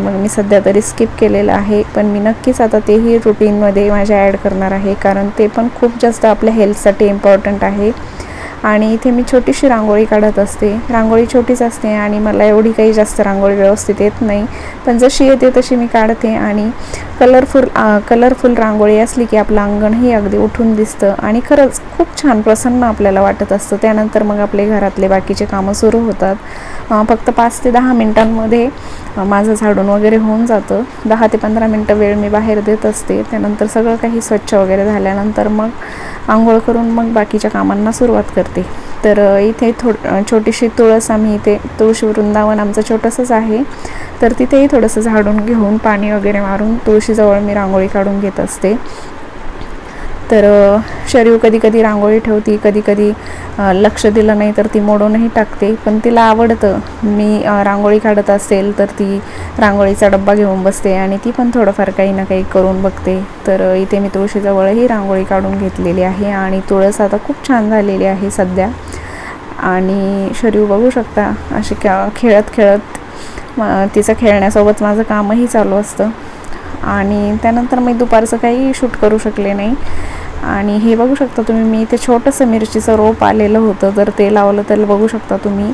मग मी सध्या तरी स्किप केलेलं आहे. पण मी नक्कीच आता तेही रुटीनमध्ये माझ्या ॲड करणार आहे. कारण ते पण खूप जास्त आपल्या हेल्थसाठी इम्पॉर्टंट आहे. आणि इथे मी छोटीशी रांगोळी काढत असते. रांगोळी छोटीच असते आणि मला एवढी काही जास्त रांगोळी व्यवस्थित येत नाही. पण जशी येते तशी मी काढते आणि कलरफुल कलरफुल रांगोळी असली की आपलं अंगणही अगदी उठून दिसतं. आणि खरंच खूप छान प्रसन्न आपल्याला वाटत असतं. त्यानंतर मग आपले घरातले बाकीचे कामं सुरू होतात. फक्त पाच ते दहा मिनटांमध्ये माझं झाडून वगैरे होऊन जातं. दहा ते पंधरा मिनटं वेळ मी बाहेर देत असते. त्यानंतर सगळं काही स्वच्छ वगैरे झाल्यानंतर मग आंघोळ करून मग बाकीच्या कामांना सुरुवात करते. तर इथे थोड छोटीशी तुळस आम्ही इथे तुळशी वृंदावन आमचं छोटंसंच आहे. तर तिथेही थोडंसं झाडून घेऊन पाणी वगैरे मारून तुळशीजवळ मी रांगोळी काढून घेत असते. तर शरीव कधी कधी रांगोळी ठेवती कधी कधी लक्ष दिलं नाही तर ती मोडूनही टाकते. पण तिला आवडतं. मी रांगोळी काढत असेल तर ती रांगोळीचा डब्बा घेऊन बसते आणि ती पण थोडंफार काही ना काही करून बघते. तर इथे मी तुळशीजवळही रांगोळी काढून घेतलेली आहे आणि तुळस आता खूप छान झालेली आहे सध्या. आणि शरीव बघू शकता अशी खेळत खेळत तिचं खेळण्यासोबत माझं कामही चालू असतं. आणि त्यानंतर मी दुपारचं काही शूट करू शकले नाही. आणि हे बघू शकता तुम्ही मी इथे छोटंसं मिरचीचं रोप आलेलं होतं तर ते लावलं तर बघू शकता तुम्ही.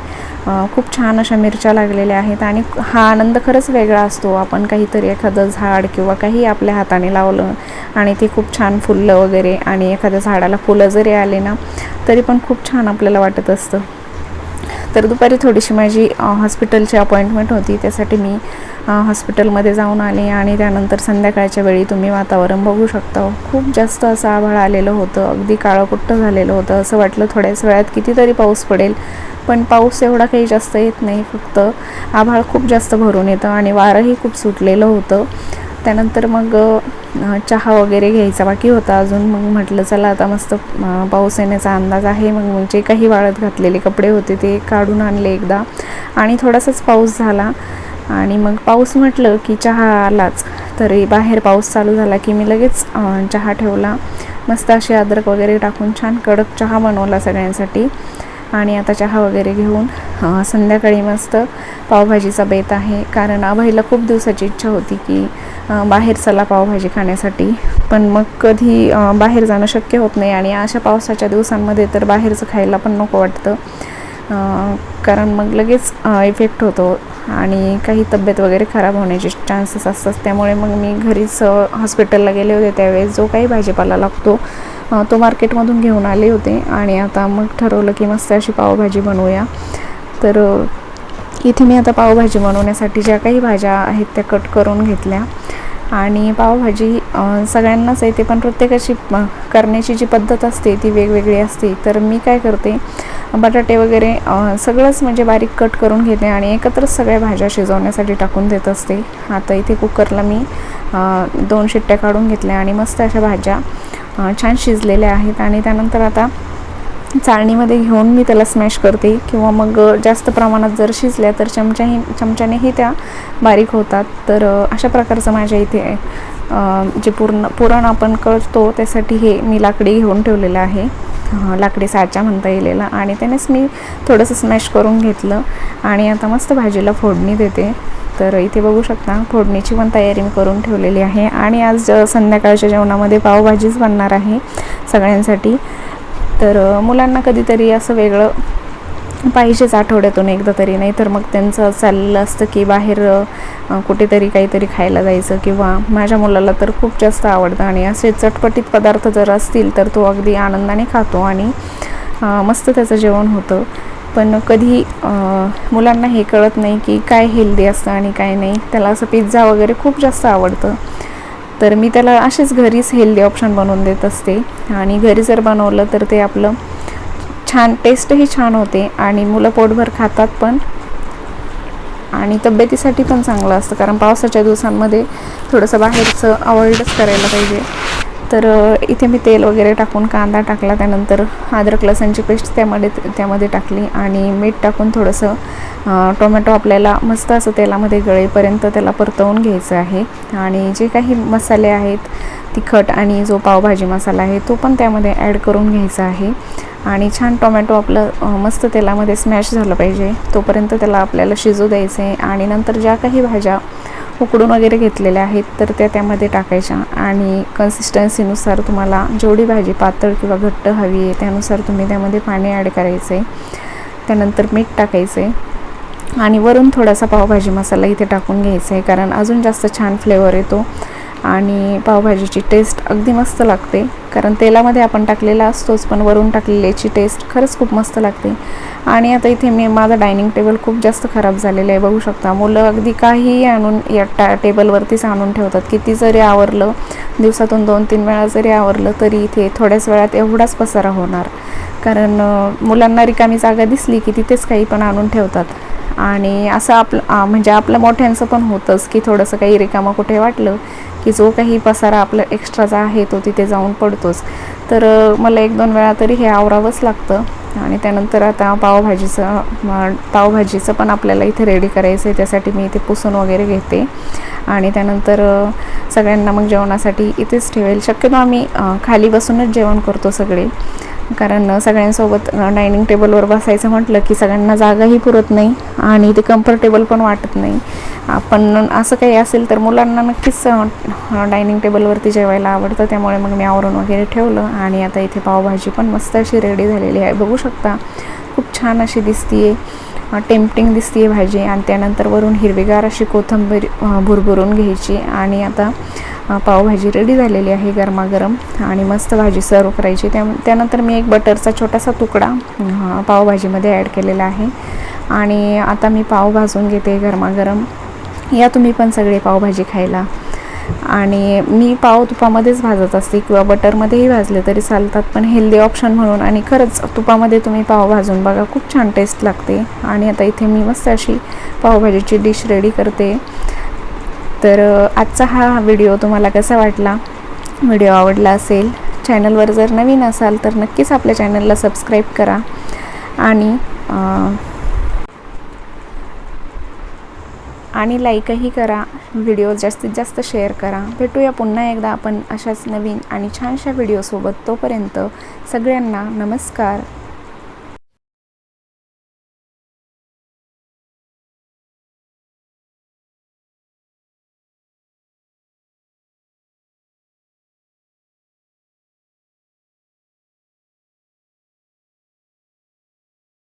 खूप छान अशा मिरच्या लागलेल्या आहेत आणि हा आनंद खरंच वेगळा असतो. आपण काहीतरी एखादं झाड किंवा काही आपल्या हाताने लावलं आणि ते खूप छान फुललं वगैरे आणि एखाद्या झाडाला फुलं जरी आले ना तरी पण खूप छान आपल्याला वाटत असतं. तर दुपारी थोडीशी माझी हॉस्पिटलची अपॉइंटमेंट होती. त्यासाठी मी हॉस्पिटलमध्ये जाऊन आले आणि त्यानंतर संध्याकाळच्या वेळी तुम्ही वातावरण बघू शकता. खूप जास्त असं आभाळ आलेलं होतं. अगदी काळंकुट्ट झालेलं होतं. असं वाटलं थोड्याच वेळात कितीतरी पाऊस पडेल. पण पाऊस एवढा काही जास्त येत नाही. फक्त आभाळ खूप जास्त भरून येतं आणि वारंही खूप सुटलेलं होतं. त्यानंतर मग चहा वगैरे घ्यायचा बाकी होता अजून. मग म्हटलं चला आता मस्त पाऊस येण्याचा अंदाज आहे. मग मग जे काही वाळत घातलेले कपडे होते ते काढून आणले एकदा. आणि थोडासाच पाऊस झाला. आणि मग पाऊस म्हटलं की चहा आलाच. तरी बाहेर पाऊस चालू झाला की मी लगेच चहा ठेवला. मस्त अशी अद्रक वगैरे टाकून छान कडक चहा बनवला सगळ्यांसाठी. आणि आता चहा वगैरे घेऊन संध्याकाळी मस्त पावभाजीचा बेत आहे. कारण आभाईला खूप दिवसाची इच्छा होती की बाहेर चला पावभाजी खाण्यासाठी. पण मग कधी बाहेर जाणं शक्य होत नाही आणि अशा पावसाच्या दिवसांमध्ये तर बाहेरचं खायला पण नको वाटतं. कारण मग लगेच इफेक्ट होतो आणि काही तब्येत वगैरे खराब होण्याचे चान्सेस असतात. त्यामुळे मग मी घरीच हॉस्पिटलला गेले होते त्यावेळेस जो काही भाजीपाला लागतो तो मार्केटमधून घेऊन आले होते आणि आता मग ठरवलं की मस्त अशी पावभाजी बनवूया. तर इथे मी आता पावभाजी बनवण्यासाठी ज्या काही भाज्या आहेत त्या कट करून घेतल्या. आणि पावभाजी सगळ्यांनाच येते पण प्रत्येकाची करण्याची जी पद्धत असते ती वेगवेगळी असते. तर मी काय करते बटाटे वगैरे सगळंच म्हणजे बारीक कट करून घेते आणि एकत्रच सगळ्या भाज्या शिजवण्यासाठी टाकून देत असते. आता इथे कुकरला मी दोन शिट्ट्या काढून घेतल्या आणि मस्त अशा भाज्या छान शिजलेले आहेत आणि त्यानंतर आता चाळणीमध्ये घेऊन मी त्याला स्मॅश करते. किंवा मग जास्त प्रमाणात जर शिजल्या तर चमच्याही चमच्यानेही त्या बारीक होतात. तर अशा प्रकारचं माझ्या इथे आहे जे पूर्ण पुरण आपण करतो त्यासाठी हे मी लाकडी घेऊन ठेवलेलं आहे. लाकडी साचा म्हणता येलेला आणि त्यानेच मी थोडंसं स्मॅश करून घेतलं. आणि आता मस्त भाजीला फोडणी देते. तर इथे बघू शकता फोडणीची पण तयारी मी करून ठेवलेली आहे. आणि आज संध्याकाळच्या जेवणामध्ये पावभाजीच बनणार आहे सगळ्यांसाठी. तर मुलांना कधीतरी असं वेगळं पाहिजेच आठवड्यातून एकदा तरी. नाही तर मग त्यांचं चाललेलं असतं की बाहेर कुठेतरी काहीतरी खायला जायचं किंवा माझ्या मुलाला तर खूप जास्त आवडतं. आणि असे चटपटीत पदार्थ जर असतील तर तो अगदी आनंदाने खातो आणि मस्त त्याचं जेवण होतं. पण कधी मुलांना हे कळत नाही की काय हेल्दी असतं आणि काय नाही. त्याला असं पिझ्झा वगैरे खूप जास्त आवडतं. तर मी त्याला असेच घरीच हेल्दी ऑप्शन बनवून देत असते. आणि घरी जर बनवलं तर ते आपलं छान टेस्टही छान होते आणि मुलं पोटभर खातात पण. आणि तब्येतीसाठी पण चांगलं असतं कारण पावसाच्या दिवसांमध्ये थोडंसं बाहेरचं अवॉइडच करायला पाहिजे. तर इथे मी तेल वगैरे टाकून कांदा टाकला त्यानंतर अद्रक लसणची पेस्ट त्यामध्ये त्यामध्ये टाकली आणि मीठ टाकून थोडंसं टोमॅटो आपल्याला मस्त असं तेलामध्ये गळेपर्यंत त्याला परतवून घ्यायचं आहे. आणि जे काही मसाले आहेत तिखट आणि जो पावभाजी मसाला आहे तो पण त्यामध्ये ॲड करून घ्यायचा आहे. आणि छान टोमॅटो आपलं मस्त तेलामध्ये स्मॅश झालं पाहिजे. तोपर्यंत त्याला आपल्याला शिजू द्यायचं. आहे आणि नंतर ज्या काही भाज्या उकडून वगैरे घेतलेल्या आहेत तर त्या त्यामध्ये टाकायच्या. आणि कन्सिस्टन्सीनुसार तुम्हाला जेवढी भाजी पातळ किंवा घट्ट हवी आहे त्यानुसार तुम्ही त्यामध्ये पाणी ॲड करायचं. आहे त्यानंतर मीठ टाकायचं. आहे आणि वरून थोडासा पावभाजी मसाला इथे टाकून घ्यायचा आहे कारण अजून जास्त छान फ्लेवर येतो. आणि पावभाजीची टेस्ट अगदी मस्त लागते. कारण तेलामध्ये आपण टाकलेला असतोच पण वरून टाकलेल्याची टेस्ट खरंच खूप मस्त लागते. आणि आता इथे मी माझं डायनिंग टेबल खूप जास्त खराब झालेलं आहे. बघू शकता मुलं अगदी काहीही आणून या टा टेबलवरतीच आणून ठेवतात. किती जरी आवरलं दिवसातून दोन तीन वेळा जरी आवरलं तरी इथे थोड्याच वेळात एवढाच पसारा होणार. कारण मुलांना रिकामी जागा दिसली की तिथेच काही पण आणून ठेवतात. आणि असं आपलं म्हणजे आपलं मोठ्यांचं पण होतंच की थोडंसं काही रिकामं कुठे वाटलं की जो काही पसारा आपला एक्स्ट्राचा आहे तो तिथे जाऊन पडतोच. तर मला एक दोन वेळा तरी हे आवरावंच लागतं. आणि त्यानंतर आता पावभाजीचं पावभाजीचं पण आपल्याला इथे रेडी करायचं आहे त्यासाठी मी इथे पुसून वगैरे घेते. आणि त्यानंतर सगळ्यांना मग जेवणासाठी इथेच ठेवेल. शक्यतो आम्ही खाली बसूनच जेवण करतो सगळे. कारण सगळ्यांसोबत डायनिंग टेबलवर बसायचं म्हटलं की सगळ्यांना जागाही पुरत नाही आणि ते कम्फर्टेबल पण वाटत नाही. आपण असं काही असेल तर मुलांना नक्कीच डायनिंग टेबलवरती जेवायला आवडतं. त्यामुळे मग मी आवरून वगैरे ठेवलं आणि आता इथे पावभाजी पण मस्त अशी रेडी झालेली आहे. बघू शकता खूप छान अशी दिसतीये आहे टेम्पटिंग दिसतीये आहे भाजी. आणि त्यानंतर वरून हिरवीगार अशी कोथंबीर भुरभुरून घ्यायची. आणि आता पावभाजी रेडी झालेली आहे गरमागरम आणि मस्त भाजी सर्व करायची. त्या त्यानंतर मी एक बटरचा छोटासा तुकडा पावभाजीमध्ये ॲड केलेला आहे. आणि आता मी पाव भाजून घेते गरमागरम. या तुम्ही पण सगळे पावभाजी खायला. आणि मी पाव तुपामध्येच भाजत असते किंवा बटरमध्येही भाजले तरी चालतात पण हेल्दी ऑप्शन म्हणून. आणि खरंच तुपामध्ये तुम्ही पाव भाजून बघा खूप छान टेस्ट लागते. आणि आता इथे मी मस्त अशी पावभाजीची डिश रेडी करते. तर आजचा हा व्हिडिओ तुम्हाला कसा वाटला? व्हिडिओ आवडला असेल चॅनलवर जर नवीन असाल तर नक्कीच आपल्या चॅनलला सबस्क्राईब करा आणि आणि लाईकही करा व्हिडिओ जास्तीत जास्त शेअर करा. भेटूया पुन्हा एकदा आपण अशाच नवीन आणि छानशा व्हिडिओसोबत तोपर्यंत सगळ्यांना नमस्कार.